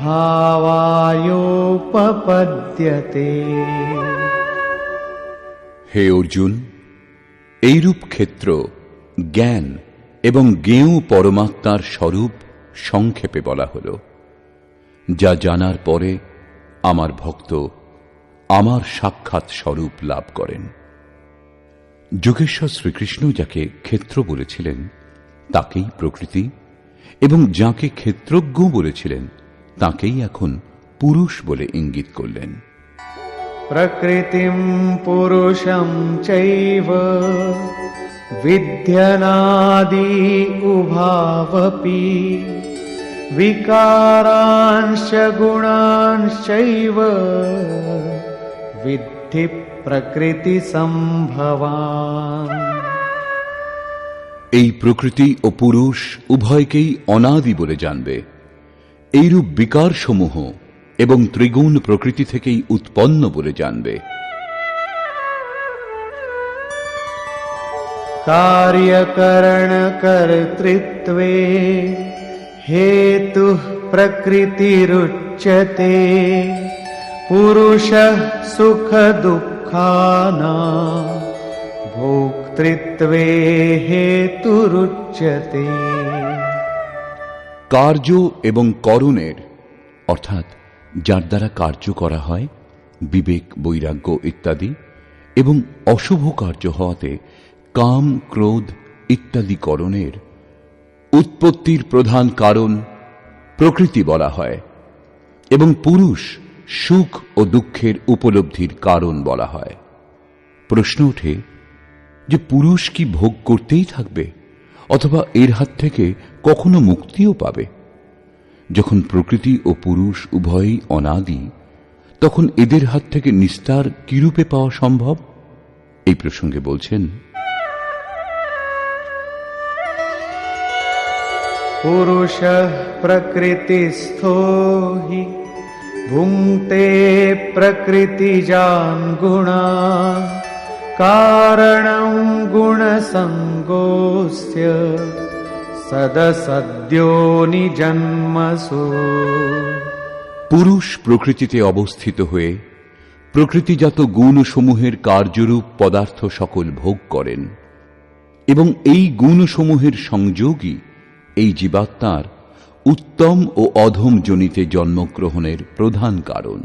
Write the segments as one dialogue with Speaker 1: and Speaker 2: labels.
Speaker 1: ভাবায়োপপদ্যতে
Speaker 2: হে অর্জুন, এইরূপ ক্ষেত্র জ্ঞান এবং জ্ঞেয় পরমাত্মার স্বরূপ সংক্ষেপে বলা হল, যা জানার পরে আমার ভক্ত আমার সাক্ষাৎ স্বরূপ লাভ করেন। যোগেশ্বর শ্রীকৃষ্ণ যাকে ক্ষেত্র বলেছিলেন, তাকেই প্রকৃতি এবং যাকে ক্ষেত্রজ্ঞ বলেছিলেন তাকেই এখন পুরুষ বলে ইঙ্গিত করলেন।
Speaker 1: প্রকৃতিম পুরুষম চৈব বিদ্যনাদি উভাবপি বিকারাংশ গুণাংশৈব বিদ্ধি প্রকৃতি সম্ভবান।
Speaker 2: এই প্রকৃতি ও পুরুষ উভয়কেই অনাদি বলে জানবে। এইরূপ বিকারসমূহ এবং ত্রিগুণ প্রকৃতি থেকেই উৎপন্ন বলে জানবে
Speaker 1: कार्यकरणकर्तृत्वे हेतुः प्रकृतिरुच्यते पुरुषः सुखदुःखानाम् भोक्तृत्वे हेतुरुच्यते
Speaker 2: কার্য এবং করণের, অর্থাৎ যার দ্বারা কার্য করা হয়, বিবেক, বৈরাগ্য ইত্যাদি, এবং অশুভ কার্য হওয়াতে কাম, ক্রোধ ইত্যাদি করণের উৎপত্তির প্রধান কারণ প্রকৃতি বলা হয়, এবং পুরুষ সুখ ও দুঃখের উপলব্ধির কারণ বলা হয়। প্রশ্ন ওঠে যে পুরুষ কি ভোগ করতেই থাকবে? অথবা এর হাত থেকে কখনো মুক্তিও পাবে। যখন প্রকৃতি ও পুরুষ উভয়ই অনাদি, তখন এদের হাত থেকে নিস্তার কিরূপে পাওয়া সম্ভব? এই প্রসঙ্গে বলছেন,
Speaker 1: পুরুষ প্রকৃতিস্থো হি ভুংতে প্রকৃতিজান গুণা कारणं गुणसङ्गोऽस्य सदसद्यो निजन्मसु
Speaker 2: পুরুষ প্রকৃতিতে অবস্থিত হয়ে প্রকৃতিজাত গুণসমূহের কার্যরূপ পদার্থ সকল ভোগ করেন এবং এই গুণসমূহের সংযোগই এই জীবাত্মার উত্তম ও অধম জনিতে জন্মগ্রহণের প্রধান কারণ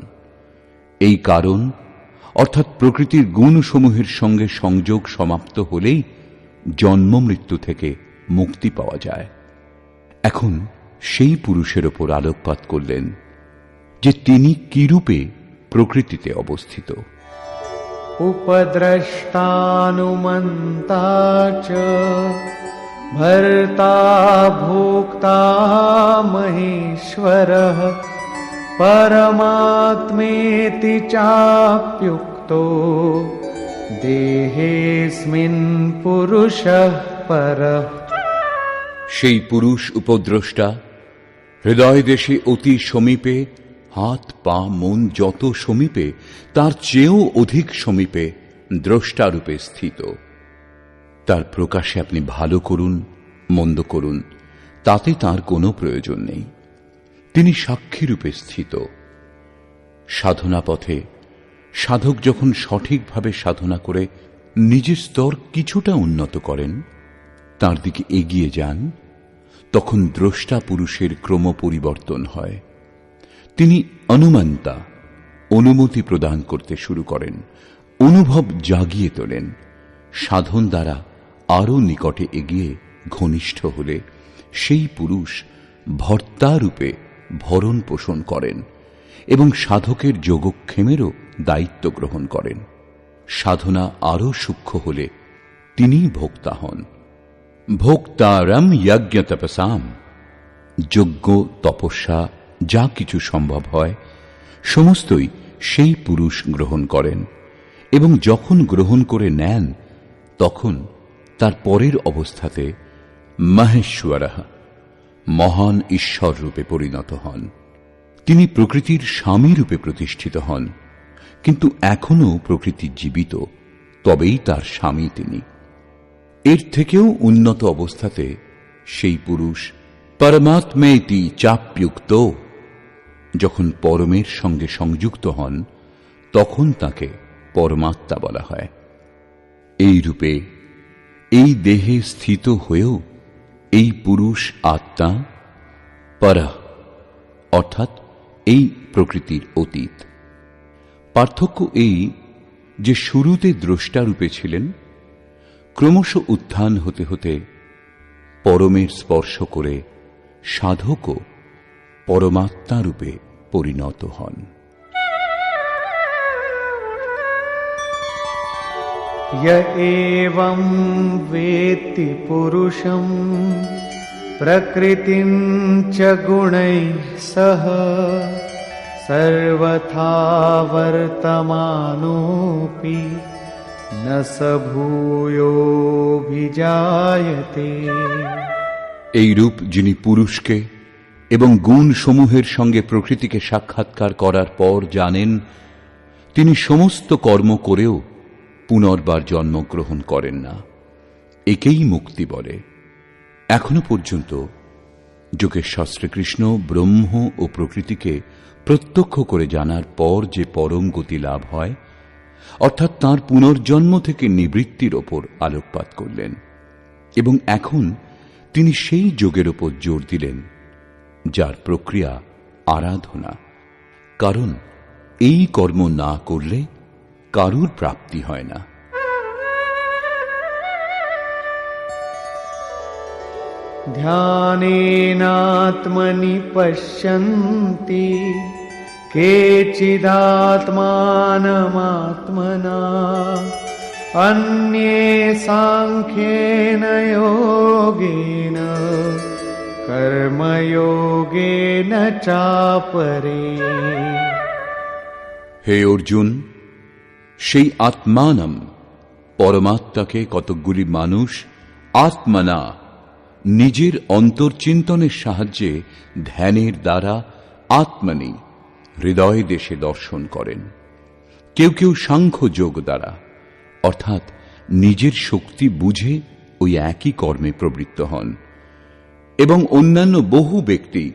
Speaker 2: এই কারণ অর্থাৎ প্রকৃতির গুণসমূহের সঙ্গে সংযোগ সমাপ্ত হলেই জন্ম মৃত্যু থেকে মুক্তি পাওয়া যায়। এখন সেই পুরুষের ওপর আলোকপাত করলেন, যে তিনি কিরূপে প্রকৃতিতে অবস্থিত।
Speaker 1: উপদ্রষ্টানুমন্তা ভর্তা ভোক্তা মহেশ্বরঃ। परमात्मेति चाप्युक्तो देहेऽस्मिन् पुरुषः परः
Speaker 2: সেই পুরুষ উপদ্রষ্টা হৃদয় দেশে অতি সমীপে হাত পা মন যত সমীপে তার চেয়েও অধিক সমীপে দ্রষ্টারূপে স্থিত তার প্রকাশে আপনি ভালো করুন মন্দ করুন তাতে তার কোনো প্রয়োজন নেই তিনি সাক্ষীরূপে স্থিত। সাধনা পথে সাধক যখন সঠিকভাবে সাধনা করে নিজের স্তর কিছুটা উন্নত করেন, তার দিকে এগিয়ে যান, তখন দ্রষ্টা পুরুষের ক্রম পরিবর্তন হয়। তিনি অনুমান্তা, অনুমতি প্রদান করতে শুরু করেন, অনুভব জাগিয়ে তোলেন, সাধন দ্বারা আরও নিকটে এগিয়ে ঘনিষ্ঠ হলে সেই পুরুষ ভর্তারূপে ভরণ পোষণ করেন এবং সাধকের যোগক্ষেমেরও দায়িত্ব গ্রহণ করেন। সাধনা আরও সূক্ষ্ম হলে তিনিই ভোক্তা হন। ভোক্তারম যজ্ঞ তপসাম যজ্ঞ, তপস্যা, যা কিছু সম্ভব হয়, সমস্তই সেই পুরুষ গ্রহণ করেন এবং যখন গ্রহণ করে নেন, তখন তার পরের অবস্থাতে মহেশ্বর মহান ঈশ্বর রূপে পরিণত হন। তিনি প্রকৃতির স্বামী রূপে প্রতিষ্ঠিত হন। কিন্তু এখনও প্রকৃতি জীবিত, তবেই তার স্বামী তিনি। এর থেকেও উন্নত অবস্থাতে সেই পুরুষ পরমাত্মেতি চাপ্যুক্ত। যখন পরমের সঙ্গে সংযুক্ত হন, তখন তাকে পরমাত্মা বলা হয়। এই রূপে এই দেহে স্থিত হয়েও এই পুরুষ আত্মা পরা, অর্থাৎ এই প্রকৃতির অতীত। পার্থক্য এই যে শুরুতে দ্রষ্টারূপে ছিলেন, ক্রমশ উত্থান হতে হতে পরমের স্পর্শ করে সাধকও পরমাত্মারূপে পরিণত হন।
Speaker 1: य एवं वेत्ति पुरुषम् प्रकृतिं च गुणैः सह सर्वथा वर्तमानोऽपि न स भूयोऽभिजायते
Speaker 2: এই রূপ যিনি পুরুষকে এবং গুণ সমূহের সঙ্গে প্রকৃতিকে সাক্ষাৎকার করার পর জানেন তিনি সমস্ত কর্ম করেও পুনর্বার জন্মগ্রহণ করেন না। একেই মুক্তি বলে। এখনও পর্যন্ত যোগেশ্বর শ্রীকৃষ্ণ ব্রহ্ম ও প্রকৃতিকে প্রত্যক্ষ করে জানার পর যে পরম গতি লাভ হয়, অর্থাৎ তার পুনর্জন্ম থেকে নিবৃত্তির ওপর আলোকপাত করলেন এবং এখন তিনি সেই যোগের ওপর জোর দিলেন, যার প্রক্রিয়া আরাধনা। কারণ এই কর্ম না করলে কারুর প্রাপ্তি হয় না
Speaker 1: ध्यानेनात्मनि पश्यन्ति केचिदात्मानमात्मना अन्ये साङ्ख्येन योगेन कर्मयोगेन चापरे
Speaker 2: হে অর্জুন সেই আত্মানম, পরমাত্মাকে কতকগুলি মানুষ, আত্মানা, নিজের অন্তর্চিন্তনের সাহায্যে ধ্যানের দ্বারা আত্মানি হৃদয় দেশে দর্শন করেন। কেউ কেউ সাংখ্য যোগ দ্বারা, অর্থাৎ নিজের শক্তি বুঝে ওই একই কর্মে প্রবৃত্ত হন এবং অন্যান্য বহু ব্যক্তি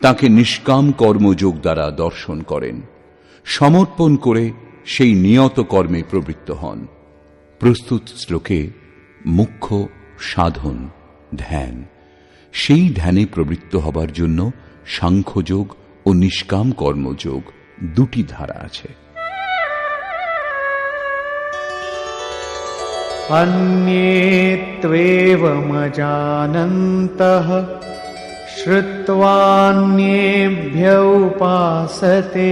Speaker 2: তাকে নিষ্কাম কর্মযোগ দ্বারা দর্শন করেন, সমর্পণ করে সেই নিয়ত কর্মে প্রবৃত্ত হন প্রস্তুত শ্লোকে মুখ্য সাধন ধ্যান সেই ধ্যানে প্রবৃত্ত হবার জন্য সাংখ্যযোগ ও নিষ্কাম কর্মযোগ দুটি ধারা আছে
Speaker 1: अन्ये त्वेवमजानन्तः श्रुत्वान्येभ्य उपासते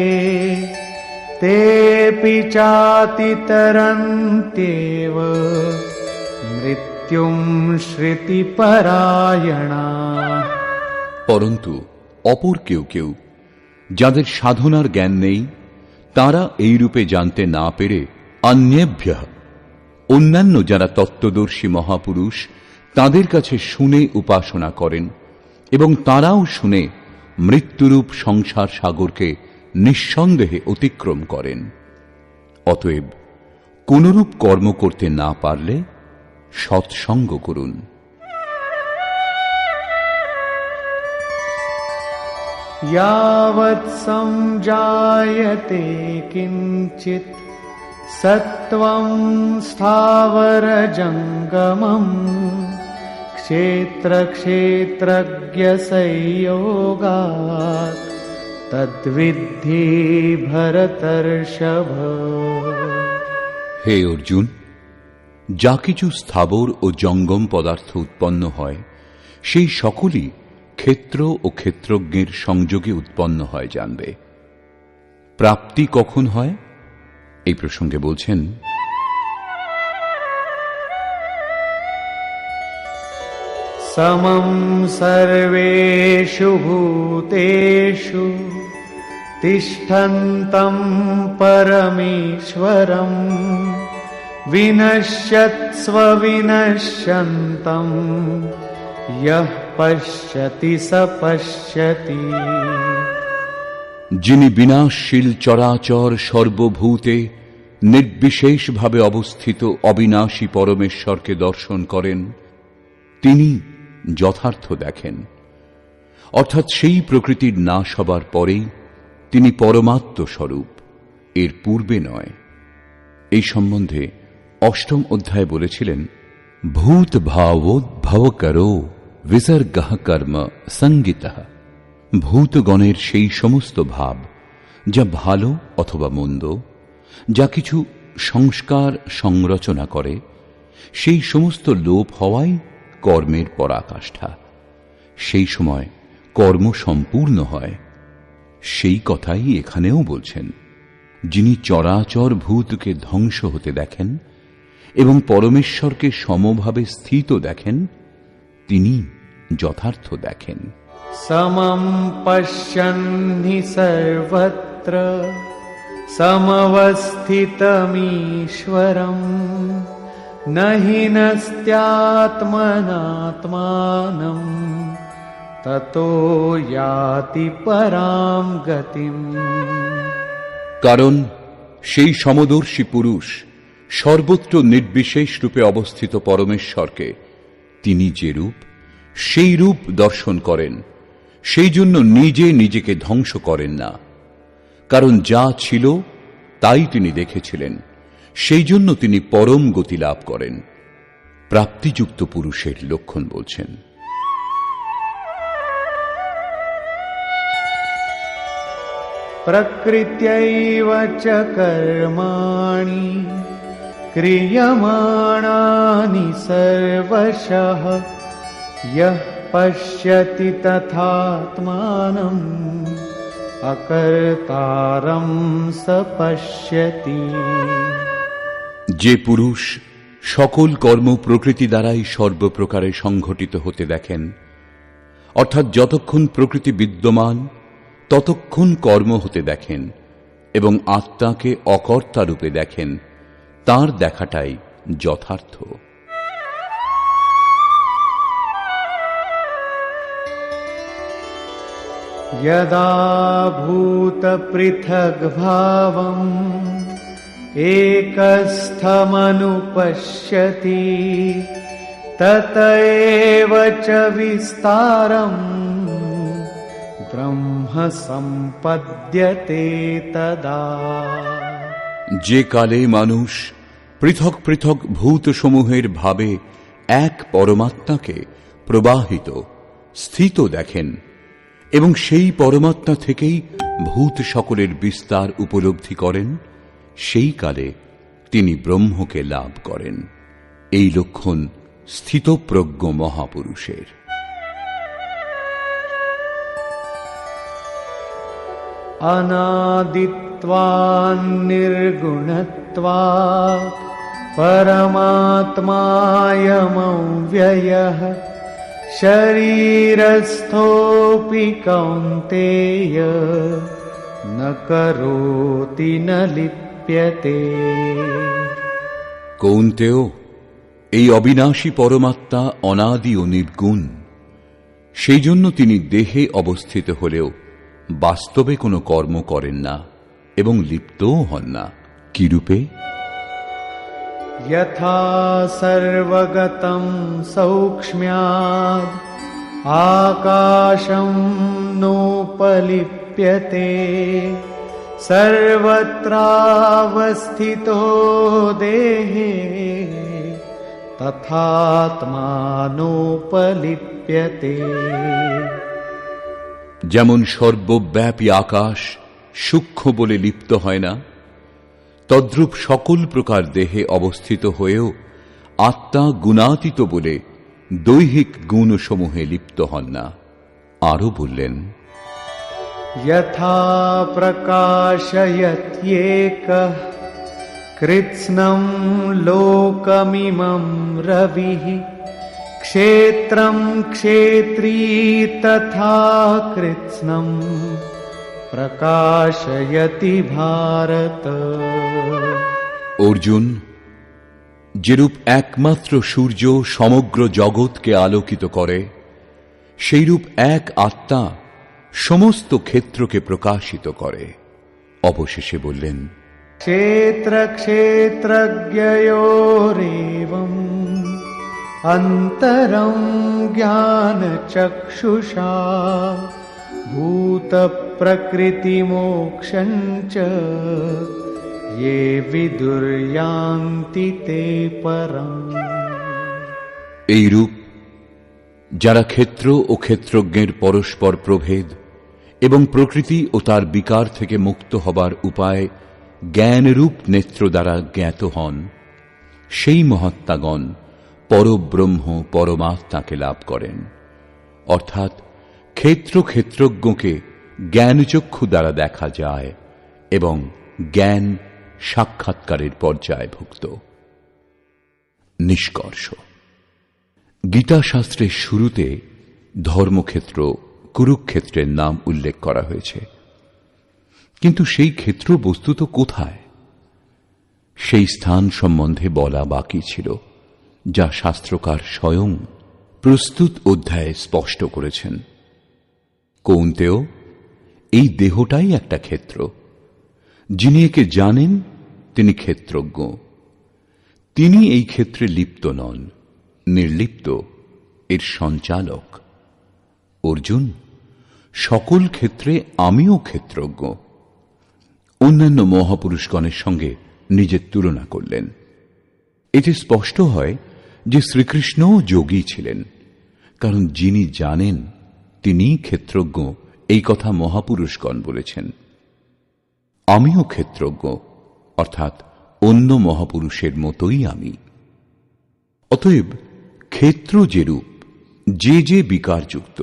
Speaker 1: तेऽपि चातितरन्त्येव मृत्युं श्रुतिपरायणा
Speaker 2: পরন্তু অপর কেউ কেউ যাদের সাধনার জ্ঞান নেই তারা এই রূপে জানতে না পেরে অন্যেভ্য অন্যান্য যারা তত্ত্বদর্শী মহাপুরুষ তাদের কাছে শুনে উপাসনা করেন এবং তারাও শুনে মৃত্যুরূপ সংসার সাগরকে নিঃসন্দেহে অতিক্রম করেন অতএব কোনরূপ কর্ম করতে না পারলে সৎসঙ্গ করুন
Speaker 1: यावत् सञ्जायते किञ्चित् सत्त्वं स्थावरजङ्गमम् क्षेत्रक्षेत्रज्ञसंयोगात् তদ্বিদ্ধি ভরতর্ষভ
Speaker 2: হে অর্জুন, যা কিছু স্থাবর ও জঙ্গম পদার্থ উৎপন্ন হয়, সেই সকলই ক্ষেত্র ও ক্ষেত্রজ্ঞের সংযোগে উৎপন্ন হয় জানবে। প্রাপ্তি কখন হয়? এই প্রসঙ্গে বলছেন
Speaker 1: समं सर्वेषु भूतेषु तिष्ठन्तं परमेश्वरम् विनश्यत्स्व विनश्यन्तम् यः पश्यति स पश्यति
Speaker 2: যিনি বিনাশশীল চরাচর সর্বভূতে নির্বিশেষভাবে অবস্থিত অবিনাশী পরমেশ্বরকে দর্শন করেন তিনি যথার্থ দেখেন। অর্থাৎ সেই প্রকৃতির নাশ হবার পরেই তিনি পরমাত্ম স্বরূপ। এর পূর্বে নয়। এই সম্বন্ধে অষ্টম অধ্যায় বলেছিলেন, ভূত ভাবোদ্ভব করো বিসর্গ কর্ম সংগীত। ভূতগণের সেই সমস্ত ভাব, যা ভালো অথবা মন্দ, যা কিছু সংস্কার সংরচনা করে, সেই সমস্ত লোপ হওয়াই কর্মের পরাকাষ্ঠা। সেই সময় কর্ম সম্পূর্ণ হয়। সেই কথাই এখানেও বলছেন, যিনি চরাচর ভূতকে ধ্বংস হতে দেখেন এবং পরমেশ্বরকে সমভাবে স্থিত দেখেন, তিনি যথার্থ দেখেন।
Speaker 1: সমম পশ্যন্নি সর্বত্র সমবস্থিতমীশ্বরম। न हि नस्त्यात्मनात्मानम् ततो याति परां गतिम्
Speaker 2: কারণ সেই সমদর্শী পুরুষ সর্বত্র নির্বিশেষ রূপে অবস্থিত পরমেশ্বরকে তিনি যে রূপ সেই রূপ দর্শন করেন সেই জন্য নিজে নিজেকে ধ্বংস করেন না কারণ যা ছিল তাই তিনি দেখেছিলেন সেই জন্য তিনি পরম গতি লাভ করেন। প্রাপ্তিযুক্ত পুরুষের লক্ষণ বলছেন।
Speaker 1: প্রকৃত্যৈব চ কর্মাণি ক্রিয়মাণানি সর্বশঃ। ইহ পশ্যতি তথাত্মানম অকর্তারম স পশ্যতি
Speaker 2: যে পুরুষ সকল কর্ম প্রকৃতি দ্বারাই সর্বপ্রকারে সংঘটিত হতে দেখেন অর্থাৎ যতক্ষণ প্রকৃতি বিদ্যমান ততক্ষণ কর্ম হতে দেখেন এবং আত্মাকে অকর্তা রূপে দেখেন তার দেখাটাই যথার্থ
Speaker 1: यदा भूतपृथग्भावम् एकस्थमनुपश्यति तत एव च विस्तारम् ब्रह्म सम्पद्यते तदा
Speaker 2: যে কালে মানুষ পৃথক পৃথক ভূতসমূহের ভাবে এক পরমাত্মাকে প্রবাহিত স্থিত দেখেন এবং সেই পরমাত্মা থেকেই ভূত সকলের বিস্তার উপলব্ধি করেন সেই কালে তিনি ব্রহ্মকে লাভ করেন এই লক্ষণ স্থিতপ্রজ্ঞ মহাপুরুষের
Speaker 1: अनादित्वान्निर्गुणत्वात् परमात्मायमव्ययः शरीरस्थोऽपि कौन्तेय न करोति न लिप्यते
Speaker 2: কৌন্তেয় এই অবিনাশী পরমাত্মা অনাদি ও নির্গুণ সেই জন্য তিনি দেহে অবস্থিত হলেও বাস্তবে কোনো কর্ম করেন না এবং লিপ্তও হন না কিরূপে
Speaker 1: यथा सर्वगतं सौक्ष्म्याद् आकाशं नोपलिप्यते सर्वत्रावस्थितो देहे तथात्मानोपलिप्यते
Speaker 2: যেমন সর্বব্যাপী আকাশ সূক্ষ্ম বলে লিপ্ত হয় না তদ্রূপ সকল প্রকার দেহে অবস্থিত হয়েও আত্মা গুণাতীত বলে দৈহিক গুণসমূহে লিপ্ত হন না আরও বললেন
Speaker 1: यथा प्रकाशयत्येकः कृत्स्नं लोकमिमं रविः क्षेत्रं क्षेत्री तथा कृत्स्नं प्रकाशयति भारत
Speaker 2: অর্জুন যেরূপ একমাত্র সূর্য সমগ্র জগৎকে আলোকিত করে সেইরূপ এক আত্মা সমস্ত ক্ষেত্রকে প্রকাশিত করে। অবশেষে বললেন
Speaker 1: ক্ষেত্র ক্ষেত্রজ্ঞয়োরেবম অন্তরং জ্ঞান চক্ষুষা ভূত প্রকৃতি মোক্ষঞ্চ ये বিদুর্যান্তি তে পরম।
Speaker 2: এই রূপ যারা ক্ষেত্র ও ক্ষেত্রজ্ঞের পরস্পর প্রভেদ এবং প্রকৃতি ও তার বিকার থেকে মুক্ত হবার উপায় জ্ঞানরূপ নেত্র দ্বারা জ্ঞাত হন। সেই মহাত্মাগণ পরব্রহ্ম পরমাত্মাকে লাভ করেন। অর্থাৎ ক্ষেত্র ক্ষেত্রজ্ঞকে জ্ঞানচক্ষু দ্বারা দেখা যায় এবং জ্ঞান সাক্ষাৎকারের পর্যায়ভুক্ত নিষ্কর্ষ। গীতাশাস্ত্রের শুরুতে ধর্মক্ষেত্র কুরুক্ষেত্রের নাম উল্লেখ করা হয়েছে। কিন্তু সেই ক্ষেত্র বস্তুত কোথায়? সেই স্থান সম্বন্ধে বলা বাকি ছিল, যা শাস্ত্রকার স্বয়ং প্রস্তুত অধ্যায়ে স্পষ্ট করেছেন। কৌন্তেও এই দেহটাই একটা ক্ষেত্র। যিনি একে জানেন, তিনি ক্ষেত্রজ্ঞ। তিনি এই ক্ষেত্রে লিপ্ত নন, নির্লিপ্ত, এর সঞ্চালক। অর্জুন সকল ক্ষেত্রে আমিও ক্ষেত্রজ্ঞ। অন্যান্য মহাপুরুষগণের সঙ্গে নিজের তুলনা করলেন। এতে স্পষ্ট হয় যে শ্রীকৃষ্ণও যোগী ছিলেন, কারণ যিনি জানেন তিনি ক্ষেত্রজ্ঞ এই কথা মহাপুরুষগণ বলেছেন। আমিও ক্ষেত্রজ্ঞ, অর্থাৎ অন্য মহাপুরুষের মতোই আমি। অতএব ক্ষেত্র যেরূপ, যে যে বিকারযুক্ত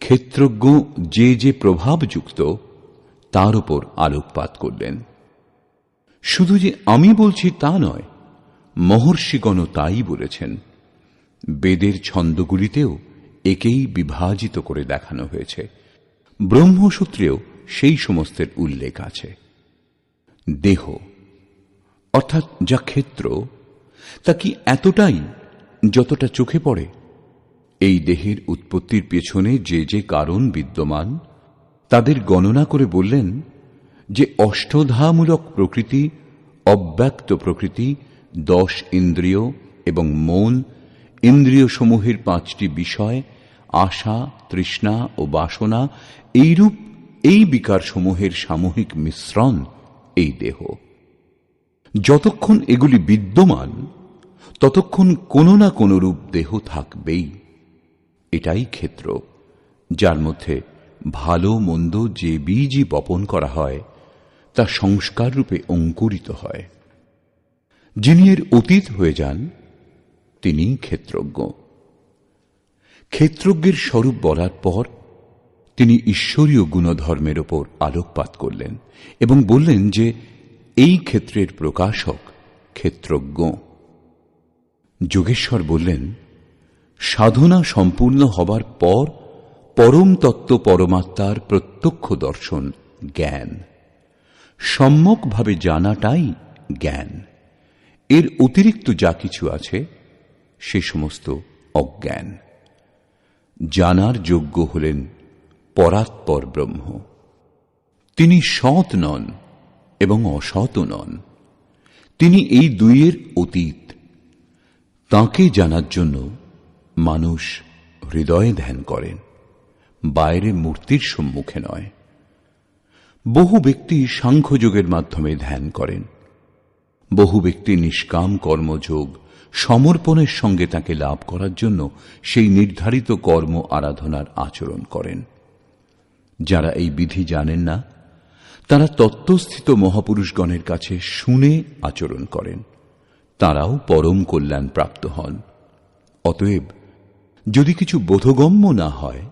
Speaker 2: ক্ষেত্রজ্ঞ যে যে প্রভাবযুক্ত, তার উপর আলোকপাত করলেন শুধু যে আমি বলছি তা নয় মহর্ষিগণও তাই বলেছেন। বেদের ছন্দগুলিতেও একেই বিভাজিত করে দেখানো হয়েছে। ব্রহ্মসূত্রেও সেই সমস্তের উল্লেখ আছে। দেহ, অর্থাৎ যা ক্ষেত্র, তা কি এতটাই যতটা চোখে পড়ে এই দেহের উৎপত্তির পেছনে যে যে কারণ বিদ্যমান, তাদের গণনা করে বললেন যে অষ্টধামূলক প্রকৃতি, অব্যক্ত প্রকৃতি, দশ ইন্দ্রিয় এবং মন ইন্দ্রিয় সমূহের পাঁচটি বিষয়, আশা, তৃষ্ণা ও বাসনা, এইরূপ এই বিকার সমূহের সামূহিক মিশ্রণ, এই দেহ। যতক্ষণ এগুলি বিদ্যমান, ততক্ষণ কোনো না কোনো রূপ দেহ থাকবেই। এটাই ক্ষেত্র, যার মধ্যে ভালো মন্দ যে বীজই বপন করা হয়, তা সংস্কার রূপে অঙ্কুরিত হয়। যিনি এর অতীত হয়ে যান তিনি ক্ষেত্রজ্ঞ। ক্ষেত্রজ্ঞের স্বরূপ বলার পর, তিনি ঈশ্বরীয় গুণধর্মের ওপর আলোকপাত করলেন এবং বললেন যে, এই ক্ষেত্রের প্রকাশক ক্ষেত্রজ্ঞ। যোগেশ্বর বললেন সাধনা সম্পূর্ণ হবার পর পরম তত্ত্ব পরমাত্মার প্রত্যক্ষ দর্শন, জ্ঞান। সম্যকভাবে জানাটাই জ্ঞান। এর অতিরিক্ত যা কিছু আছে, সে সমস্ত অজ্ঞান। জানার যোগ্য হলেন পরাৎপর ব্রহ্ম। তিনি সৎ নন এবং অসৎ নন। তিনি এই দুইয়ের অতীত। তাকে জানার জন্য মানুষ হৃদয়ে ধ্যান করেন, বাইরে মূর্তির সম্মুখে নয়। বহু ব্যক্তি সাংখ্যযোগের মাধ্যমে ধ্যান করেন। বহু ব্যক্তি নিষ্কাম কর্মযোগ সমর্পণের সঙ্গে তাকে লাভ করার জন্য সেই নির্ধারিত কর্ম আরাধনার আচরণ করেন। যারা এই বিধি জানেন না, তারা তত্ত্বস্থিত মহাপুরুষগণের কাছে শুনে আচরণ করেন। তারাও পরম কল্যাণ প্রাপ্ত হন। অতএব যদি কিছু বোধগম্য না হয়,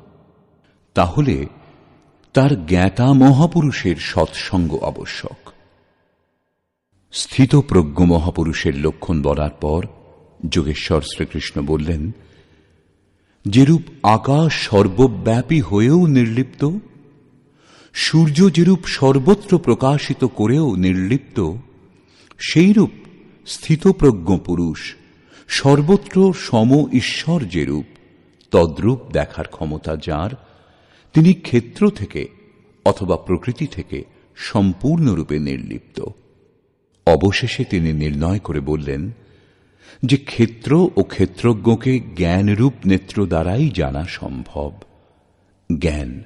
Speaker 2: তাহলে তার জ্ঞাতা মহাপুরুষের সৎসঙ্গ আবশ্যক। স্থিতপ্রজ্ঞ মহাপুরুষের লক্ষণ বলার পর যোগেশ্বর শ্রীকৃষ্ণ বললেন, যেরূপ আকাশ সর্বব্যাপী হয়েও নির্লিপ্ত, সূর্য যেরূপ সর্বত্র প্রকাশিত করেও নির্লিপ্ত, সেইরূপ স্থিতপ্রজ্ঞ পুরুষ সর্বত্র সম ঈশ্বর যেরূপ তদ্রূপ দেখার ক্ষমতা যার, তিনি ক্ষেত্র থেকে অথবা প্রকৃতি থেকে সম্পূর্ণরূপে নির্লিপ্ত। অবশেষে তিনি নির্ণয় করে বললেন যে ক্ষেত্র ও ক্ষেত্রজ্ঞকে জ্ঞানরূপ নেত্র দ্বারাই জানা সম্ভব। জ্ঞান,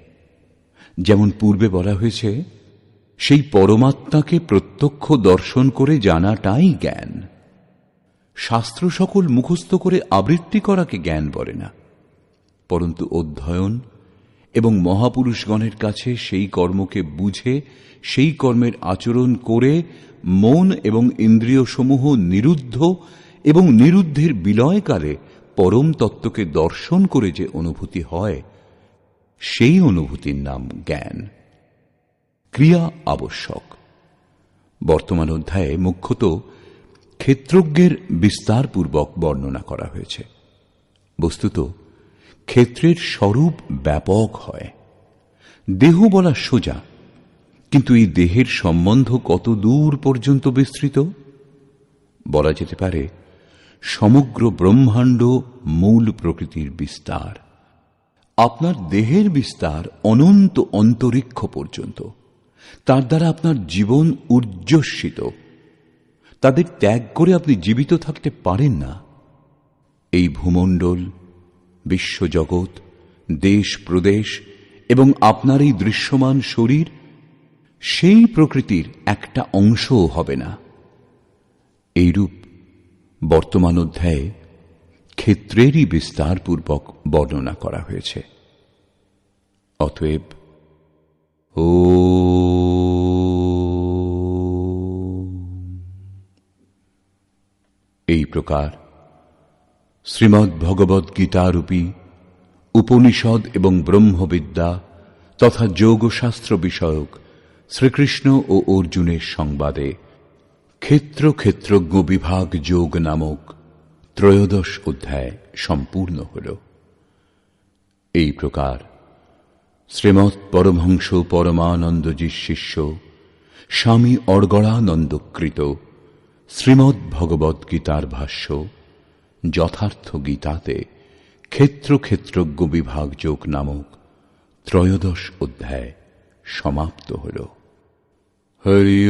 Speaker 2: যেমন পূর্বে বলা হয়েছে, সেই পরমাত্মাকে প্রত্যক্ষ দর্শন করে জানাটাই জ্ঞান। শাস্ত্র সকল মুখস্থ করে আবৃত্তি করাকে জ্ঞান বলে না। পরন্তু অধ্যয়ন এবং মহাপুরুষগণের কাছে সেই কর্মকে বুঝে, সেই কর্মের আচরণ করে মন এবং ইন্দ্রিয়সমূহ নিরুদ্ধ এবং নিরুদ্ধের বিলয়কালে পরম তত্ত্বকে দর্শন করে যে অনুভূতি হয়, সেই অনুভূতির নাম জ্ঞান। ক্রিয়া আবশ্যক। বর্তমান অধ্যায়ে মুখ্যত ক্ষেত্রজ্ঞের বিস্তারপূর্বক বর্ণনা করা হয়েছে। বস্তুত ক্ষেত্রের স্বরূপ ব্যাপক হয়। দেহ বলা সোজা, কিন্তু এই দেহের সম্বন্ধ কত দূর পর্যন্ত বিস্তৃত? বলা যেতে পারে, সমগ্র ব্রহ্মাণ্ড মূল প্রকৃতির বিস্তার। আপনার দেহের বিস্তার অনন্ত অন্তরিক্ষ পর্যন্ত। তার দ্বারা আপনার জীবন উর্জস্বিত তাদের ত্যাগ করে আপনি জীবিত থাকতে পারেন না। এই ভূমণ্ডল বিশ্বজগৎ, দেশ প্রদেশ এবং আপনার এই দৃশ্যমান শরীর, সেই প্রকৃতির একটা অংশও হবে না। এইরূপ বর্তমান অধ্যায়ে ক্ষেত্রেরই বিস্তারপূর্বক বর্ণনা করা হয়েছে। অতএব, ও এই প্রকার শ্রীমদ্ ভগবদ গীতারূপী উপনিষদ এবং ব্রহ্মবিদ্যা তথা যোগশাস্ত্র বিষয়ক শ্রীকৃষ্ণ ও অর্জুনের সংবাদে ক্ষেত্র ক্ষেত্রজ্ঞ বিভাগ যোগ নামক ত্রয়োদশ অধ্যায় সম্পূর্ণ হল। এই প্রকার শ্রীমৎ পরমহংস পরমানন্দজির শিষ্য স্বামী অর্গড়ানন্দকৃত শ্রীমদ্ ভগবদ গীতার ভাষ্য যথার্থ গীতাতে ক্ষেত্র ক্ষেত্রজ্ঞ বিভাগ যোগ নামক ত্রয়োদশ অধ্যায় সমাপ্ত হল। হরি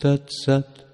Speaker 2: তৎসৎ